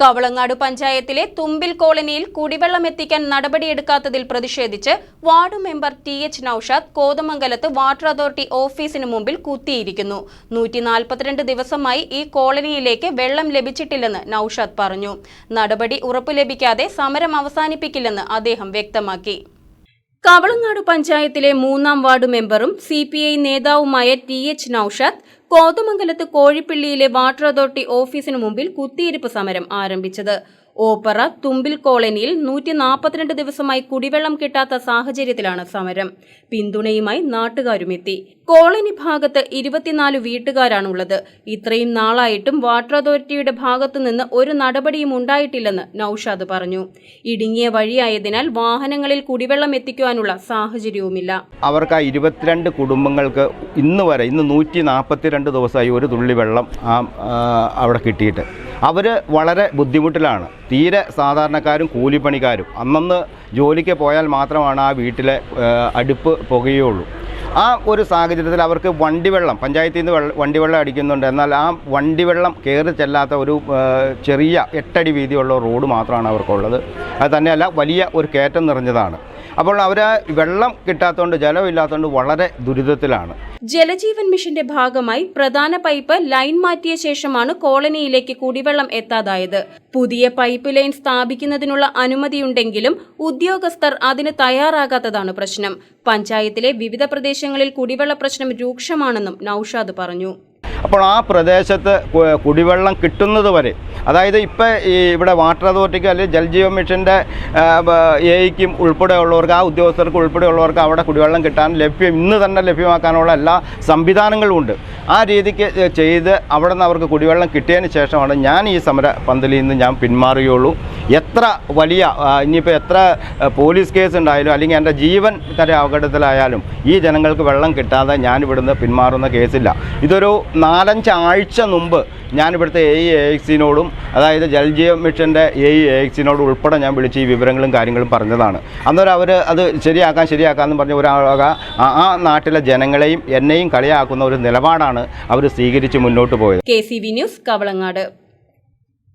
കവളങ്ങാട് പഞ്ചായത്തിലെ തുമ്പിൽ കോളനിയിൽ കുടിവെള്ളം എത്തിക്കാൻ നടപടിയെടുക്കാത്തതിൽ പ്രതിഷേധിച്ച് ward member T H Naushad കോതമംഗലത്ത് വാട്ടർ അതോറിറ്റി ഓഫീസിന് മുമ്പിൽ കുത്തിയിരിക്കുന്നു. നൂറ്റി നാൽപ്പത്തിരണ്ട് ദിവസമായി ഈ കോളനിയിലേക്ക് വെള്ളം ലഭിച്ചിട്ടില്ലെന്ന് നൌഷാദ് പറഞ്ഞു. നടപടി ഉറപ്പു ലഭിക്കാതെ സമരം അവസാനിപ്പിക്കില്ലെന്ന് അദ്ദേഹം വ്യക്തമാക്കി. കവളങ്ങാട് പഞ്ചായത്തിലെ മൂന്നാം വാർഡ് മെമ്പറും സി പി ഐ നേതാവുമായ ടി എച്ച് നൌഷാദ് കോതമംഗലത്ത് കോഴിപ്പള്ളിയിലെ വാട്ടർ അതോറിറ്റി ഓഫീസിനു മുമ്പിൽ കുത്തിയിരിപ്പ് സമരം ആരംഭിച്ചത്. ഓപ്പറ തുമ്പിൽ കോളനിയിൽ നൂറ്റി നാൽപ്പത്തിരണ്ട് ദിവസമായി കുടിവെള്ളം കിട്ടാത്ത സാഹചര്യത്തിലാണ് സമരം. പിന്തുണയുമായി നാട്ടുകാരുമെത്തി കോളനി ഭാഗത്ത് ഇരുപത്തിനാല് വീട്ടുകാരാണുള്ളത്. ഇത്രയും നാളായിട്ടും വാട്ടർ അതോറിറ്റിയുടെ ഭാഗത്തു നിന്ന് ഒരു നടപടിയും ഉണ്ടായിട്ടില്ലെന്ന് നൌഷാദ് പറഞ്ഞു. ഇടുങ്ങിയ വഴിയായതിനാൽ വാഹനങ്ങളിൽ കുടിവെള്ളം എത്തിക്കുവാനുള്ള സാഹചര്യവുമില്ല. അവർക്ക് ആ ഇരുപത്തിരണ്ട് കുടുംബങ്ങൾക്ക് ഇന്ന് വരെ ഇന്ന് നൂറ്റി നാൽപ്പത്തിരണ്ട് ദിവസമായി ഒരു തുള്ളി വെള്ളം അവിടെ കിട്ടിയിട്ട്. അവർ വളരെ ബുദ്ധിമുട്ടിലാണ്. തീരെ സാധാരണക്കാരും കൂലിപ്പണിക്കാരും അന്നന്ന് ജോലിക്ക് പോയാൽ മാത്രമാണ് ആ വീട്ടിലെ അടുപ്പ് പുകയുള്ളൂ. ആ ഒരു സാഹചര്യത്തിൽ അവർക്ക് വണ്ടിവെള്ളം പഞ്ചായത്തിൽ നിന്ന് വെള്ള വണ്ടിവെള്ളം അടിക്കുന്നുണ്ട്. എന്നാൽ ആ വണ്ടിവെള്ളം കയറി ചെല്ലാത്ത ഒരു ചെറിയ എട്ടടി വീതിയുള്ള റോഡ് മാത്രമാണ് അവർക്കുള്ളത്. അത് തന്നെയല്ല വലിയ ഒരു കയറ്റം നിറഞ്ഞതാണ്. അപ്പോൾ അവർ വെള്ളം കിട്ടാത്തതുകൊണ്ട് ജലമില്ലാത്തതുകൊണ്ട് വളരെ ദുരിതത്തിലാണ്. ജലജീവൻ മിഷന്റെ ഭാഗമായി പ്രധാന പൈപ്പ് ലൈൻ മാറ്റിയ ശേഷമാണ് കോളനിയിലേക്ക് കുടിവെള്ളം എത്താതായത്. പുതിയ പൈപ്പ് ലൈൻ സ്ഥാപിക്കുന്നതിനുള്ള അനുമതിയുണ്ടെങ്കിലും ഉദ്യോഗസ്ഥർ അതിന് തയ്യാറാകാത്തതാണ് പ്രശ്നം. പഞ്ചായത്തിലെ വിവിധ പ്രദേശങ്ങളിൽ കുടിവെള്ള പ്രശ്നം രൂക്ഷമാണെന്നും നൌഷാദ് പറഞ്ഞു അപ്പോൾ ആ പ്രദേശത്ത് കുടിവെള്ളം കിട്ടുന്നത് വരെ അതായത് ഇപ്പോൾ ഈ ഇവിടെ വാട്ടർ അതോറിറ്റിക്ക് അല്ലെങ്കിൽ ജൽജീവ മിഷന്റെ എയ്ക്കും ഉൾപ്പെടെയുള്ളവർക്ക് ആ ഉദ്യോഗസ്ഥർക്ക് ഉൾപ്പെടെയുള്ളവർക്ക് അവിടെ കുടിവെള്ളം കിട്ടാൻ ലഭ്യം ഇന്ന് തന്നെ ലഭ്യമാക്കാനുള്ള എല്ലാ സംവിധാനങ്ങളും ഉണ്ട്. ആ രീതിക്ക് ചെയ്ത് അവിടെ നിന്ന് അവർക്ക് കുടിവെള്ളം കിട്ടിയതിന് ശേഷമാണ് ഞാൻ ഈ സമര പന്തലിൽ നിന്ന് ഞാൻ പിന്മാറുകയുള്ളൂ. എത്ര വലിയ ഇനിയിപ്പോൾ എത്ര പോലീസ് കേസ് ഉണ്ടായാലും അല്ലെങ്കിൽ എന്റെ ജീവൻ തന്നെ അപകടത്തിലായാലും ഈ ജനങ്ങൾക്ക് വെള്ളം കിട്ടാതെ ഞാൻ ഇവിടുന്ന് പിന്മാറുന്ന കേസില്ല. ഇതൊരു നാലഞ്ച് ആഴ്ച മുമ്പ് ഞാൻ ഇവിടുത്തെ എ ഇ എക്സിനോടും അതായത് ജൽജീവ മിഷന്റെ എ ഇ എ എക്സിനോടും ഉൾപ്പെടെ ഞാൻ വിളിച്ച് ഈ വിവരങ്ങളും കാര്യങ്ങളും പറഞ്ഞതാണ്. അന്നേരം അവർ അത് ശരിയാക്കാൻ ശരിയാക്കാമെന്ന് പറഞ്ഞ ഒരാളാക ആ- നാട്ടിലെ ജനങ്ങളെയും എന്നെയും കളിയാക്കുന്ന ഒരു നിലപാടാണ് അവർ സ്വീകരിച്ച് മുന്നോട്ട് പോയത്. K news Kavalangad.